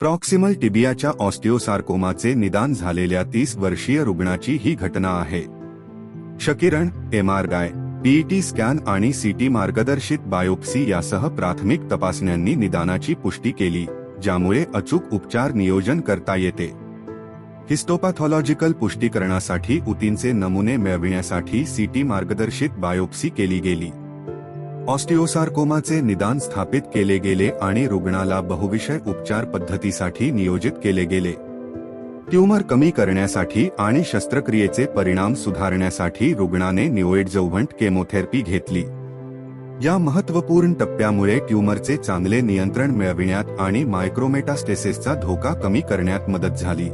Proximal टिबियाच्या ऑस्टिओसार्कोमाचे निदान झालेल्या तीस वर्षीय रुग्णाची ही घटना आहे. क्षकिरण एमआरआय पीईटी स्कॅन आणि सीटी मार्गदर्शित बायोप्सी यासह प्राथमिक तपासण्यांनी निदानाची पुष्टी केली ज्यामुळे अचूक उपचार नियोजन करता येते. हिस्टोपॅथॉलॉजिकल पुष्टीकरणासाठी उतींचे नमुने मिळविण्यासाठी सीटी मार्गदर्शित बायोप्सी केली गेली. ऑस्टिओसार्कोमाचे निदान स्थापित केले गेले आणि रुग्णाला बहुविषय उपचार पद्धतीसाठी नियोजित केले गेले. ट्यूमर कमी करण्यासाठी आणि शस्त्रक्रियेचे परिणाम सुधारण्यासाठी रुग्णाने निओएडजौव्हंट केमोथेरपी घेतली. या महत्त्वपूर्ण टप्प्यामुळे ट्यूमरचे चांगले नियंत्रण मिळविण्यात आणि मायक्रोमेटास्टेसिसचा धोका कमी करण्यात मदत झाली.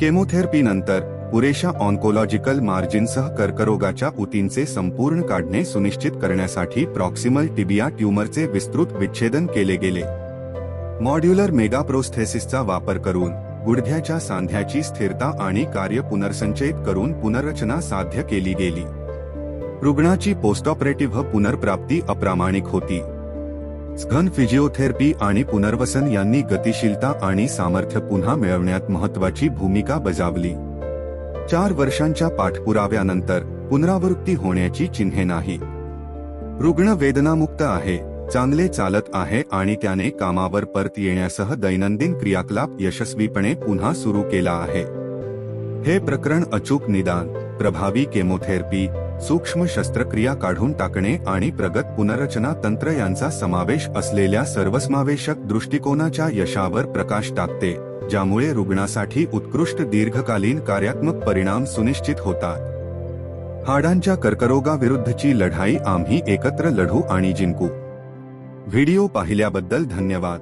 केमोथेरपीनंतर पुरेशा ऑन्कोलॉजिकल मार्जिनसह कर्करोगाच्या ऊतींचे संपूर्ण काढणे सुनिश्चित करण्यासाठी प्रॉक्सिमल टिबिया ट्यूमरचे विस्तृत विच्छेदन केले गेले. मॉड्युलर मेगाप्रोस्थेसिसचा वापर करून गुडघ्याच्या सांध्याची स्थिरता आणि कार्य पुनर्संचयित करून पुनर्रचना साध्य केली गेली. रुग्णाची पोस्ट ऑपरेटिव्ह पुनर्प्राप्ती अप्रामाणिक होती. घन फिजिओथेरपी आणि पुनर्वसन यांनी गतिशीलता आणि सामर्थ्य पुन्हा मिळवण्यात महत्वाची भूमिका बजावली. चार वर्षांच्या पाठपुराव्यानंतर पुनरावृत्ती होण्याची चिन्हे नाही. रुग्ण वेदनामुक्त आहे चांगले चालत आहे आणि त्याने कामावर परत येण्यासह दैनंदिन क्रियाकलाप यशस्वीपणे पुन्हा सुरू केला आहे. हे प्रकरण अचूक निदान प्रभावी केमोथेरपी सूक्ष्म शस्त्रक्रिया काढून टाकणे आणि प्रगत पुनर्रचना तंत्र यांचा समावेश असलेल्या सर्वसमावेशक दृष्टिकोनाच्या यशावर प्रकाश टाकते. ज्यामुळे रुग्णासाठी उत्कृष्ट दीर्घकालीन कार्यात्मक परिणाम सुनिश्चित होतात. हाडांच्या कर्करोगाविरुद्धची लढाई आम्ही एकत्र लढू आणि जिंकू. व्हिडिओ पाहिल्याबद्दल धन्यवाद.